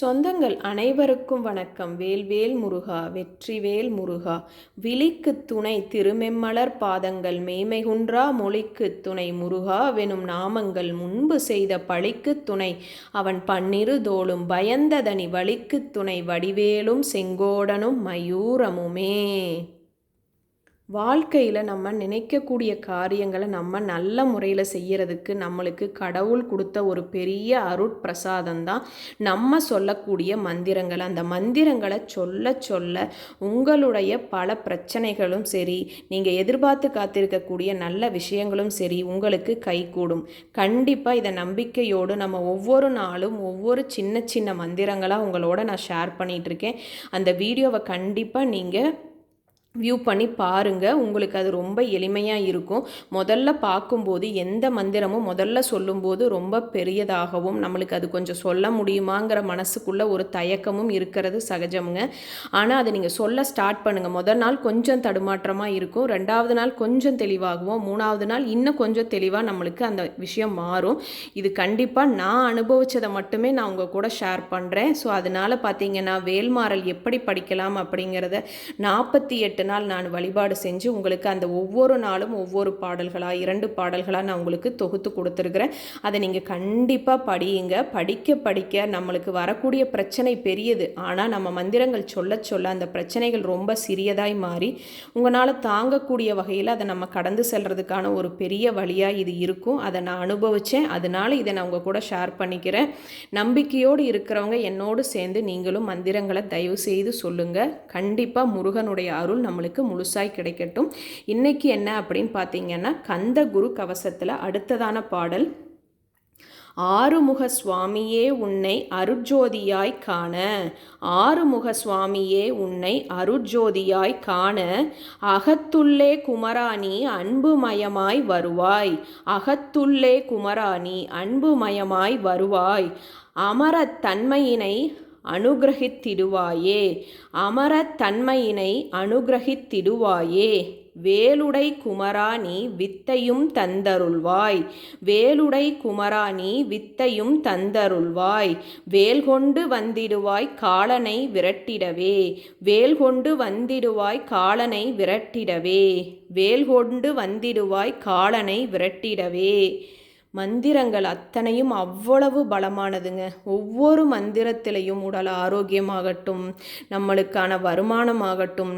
சொந்தங்கள் அனைவருக்கும் வணக்கம். வேல்வேல் முருகா வெற்றிவேல் முருகா. விழிக்கு துணை திருமெம்மலர் பாதங்கள் மெய்மைகுன்றா மொழிக்கு துணை முருகா. வெனும் நாமங்கள் முன்பு செய்த பழிக்கு துணை. அவன் பன்னிரு தோளும் பயந்ததனி வழிக்கு துணை. வடிவேலும் செங்கோடனும் மயூரமுமே. வாழ்க்கையில் நம்ம நினைக்கக்கூடிய காரியங்களை நம்ம நல்ல முறையில் செய்கிறதுக்கு நம்மளுக்கு கடவுள் கொடுத்த ஒரு பெரிய அருட்பிரசாதம் தான் நம்ம சொல்லக்கூடிய மந்திரங்கள். அந்த மந்திரங்களை சொல்ல சொல்ல உங்களுடைய பல பிரச்சனைகளும் சரி நீங்கள் எதிர்பார்த்து காத்திருக்கக்கூடிய நல்ல விஷயங்களும் சரி உங்களுக்கு கைகூடும். கண்டிப்பாக இதை நம்பிக்கையோடு நம்ம ஒவ்வொரு நாளும் ஒவ்வொரு சின்ன சின்ன மந்திரங்களாக உங்களோட நான் ஷேர் பண்ணிகிட்ருக்கேன் அந்த வீடியோவை கண்டிப்பாக நீங்கள் வியூ பண்ணி பாருங்கள் உங்களுக்கு அது ரொம்ப எளிமையாக இருக்கும். முதல்ல பார்க்கும்போது எந்த மந்திரமும் முதல்ல சொல்லும்போது ரொம்ப பெரியதாகவும் நம்மளுக்கு அது கொஞ்சம் சொல்ல முடியுமாங்கிற மனசுக்குள்ளே ஒரு தயக்கமும் இருக்கிறது சகஜமுங்க. ஆனால் அதை நீங்கள் சொல்ல ஸ்டார்ட் பண்ணுங்கள் முதல் நாள் கொஞ்சம் தடுமாற்றமாக இருக்கும். ரெண்டாவது நாள் கொஞ்சம் தெளிவாகவும். மூணாவது நாள் இன்னும் கொஞ்சம் தெளிவாக நம்மளுக்கு அந்த விஷயம் மாறும். இது கண்டிப்பாக நான் அனுபவித்ததை மட்டுமே நான் உங்கள் கூட ஷேர் பண்ணுறேன் ஸோ அதனால் பார்த்தீங்கன்னா வேல்மாறல் எப்படி படிக்கலாம் அப்படிங்கிறத நாற்பத்தி எட்டு நாள் நான் வழிபாடு செஞ்சு உங்களுக்கு அந்த ஒவ்வொரு நாளும் ஒவ்வொரு பாடல்களாக இரண்டு பாடல்களாக நான் உங்களுக்கு தொகுத்து கொடுத்துருக்குறேன். அதை நீங்கள் கண்டிப்பாக படியுங்க. படிக்க படிக்க நம்மளுக்கு வரக்கூடிய பிரச்சனை பெரியது. ஆனால் நம்ம மந்திரங்கள் சொல்ல சொல்ல அந்த பிரச்சனைகள் ரொம்ப சிறியதாய் மாறி உங்களால் தாங்கக்கூடிய வகையில் அதை நம்ம கடந்து செல்கிறதுக்கான ஒரு பெரிய வழியாக இது இருக்கும். அதை நான் அனுபவித்தேன் அதனால் இதை நான் உங்கள் கூட ஷேர் பண்ணிக்கிறேன். நம்பிக்கையோடு இருக்கிறவங்க என்னோடு சேர்ந்து நீங்களும் மந்திரங்களை தயவு செய்து சொல்லுங்கள் கண்டிப்பாக முருகனுடைய அருள் நம்ம நம்மளுக்கு முழுசாய் கிடைக்கட்டும். இன்னைக்கு என்ன அப்படின்னு பார்த்தீங்கன்னா கந்த குரு கவசத்தில் அடுத்ததான பாடல். ஆறுமுக சுவாமியே உன்னை அருட்ஜோதியாய் காண. ஆறுமுக சுவாமியே உன்னை அருட்ஜோதியாய் காண. அகத்துள்ளே குமராணி அன்புமயமாய் வருவாய். அகத்துள்ளே குமராணி அன்புமயமாய் வருவாய். அமரத்தன்மையினை அனுகிரகித்திடுவாயே. அமரத்தன்மையினை அனுகிரகித்திடுவாயே. வேலுடை குமராணி வித்தையும் தந்தருள்வாய். வேலுடை குமராணி வித்தையும் தந்தருள்வாய். வேல் கொண்டு வந்திடுவாய் காலனை விரட்டிடவே. வேல் கொண்டு வந்திடுவாய் காலனை விரட்டிடவே. வேல் கொண்டு வந்திடுவாய் காலனை விரட்டிடவே. மந்திரங்கள் அத்தனையும் அவ்வளவு பலமானதுங்க. ஒவ்வொரு மந்திரத்திலையும் உடல் ஆரோக்கியமாகட்டும் நம்மளுக்கான வருமானமாகட்டும்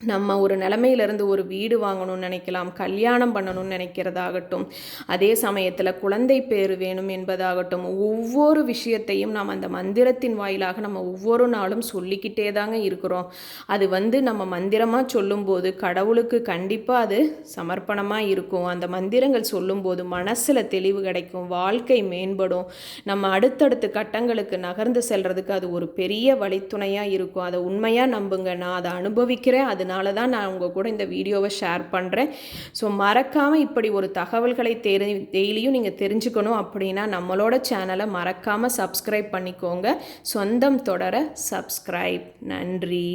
நம்ம ஒரு நிலமையிலேருந்து ஒரு வீடு வாங்கணும்னு நினைக்கலாம் கல்யாணம் பண்ணணும்னு நினைக்கிறதாகட்டும் அதே சமயத்தில் குழந்தை பேர் வேணும் என்பதாகட்டும் ஒவ்வொரு விஷயத்தையும் நாம் அந்த மந்திரத்தின் வாயிலாக நம்ம ஒவ்வொரு நாளும் சொல்லிக்கிட்டே தாங்க இருக்கிறோம். அது வந்து நம்ம மந்திரமாக சொல்லும்போது கடவுளுக்கு கண்டிப்பாக அது சமர்ப்பணமாக இருக்கும். அந்த மந்திரங்கள் சொல்லும்போது மனசில் தெளிவு கிடைக்கும் வாழ்க்கை மேம்படும். நம்ம அடுத்தடுத்த கட்டங்களுக்கு நகர்ந்து செல்கிறதுக்கு அது ஒரு பெரிய வழித்துணையாக இருக்கும். அதை உண்மையாக நம்புங்க. நான் அதை அனுபவிக்கிறேன் அது அதனால தான் நான் உங்கள் கூட இந்த வீடியோவை ஷேர் பண்ணுறேன் ஸோ மறக்காமல் இப்படி ஒரு தகவல்களை தெரி டெய்லியும் நீங்கள் தெரிஞ்சுக்கணும் அப்படின்னா நம்மளோட சேனலை மறக்காமல் சப்ஸ்கிரைப் பண்ணிக்கோங்க. சொந்தம் தொடர சப்ஸ்கிரைப் நன்றி.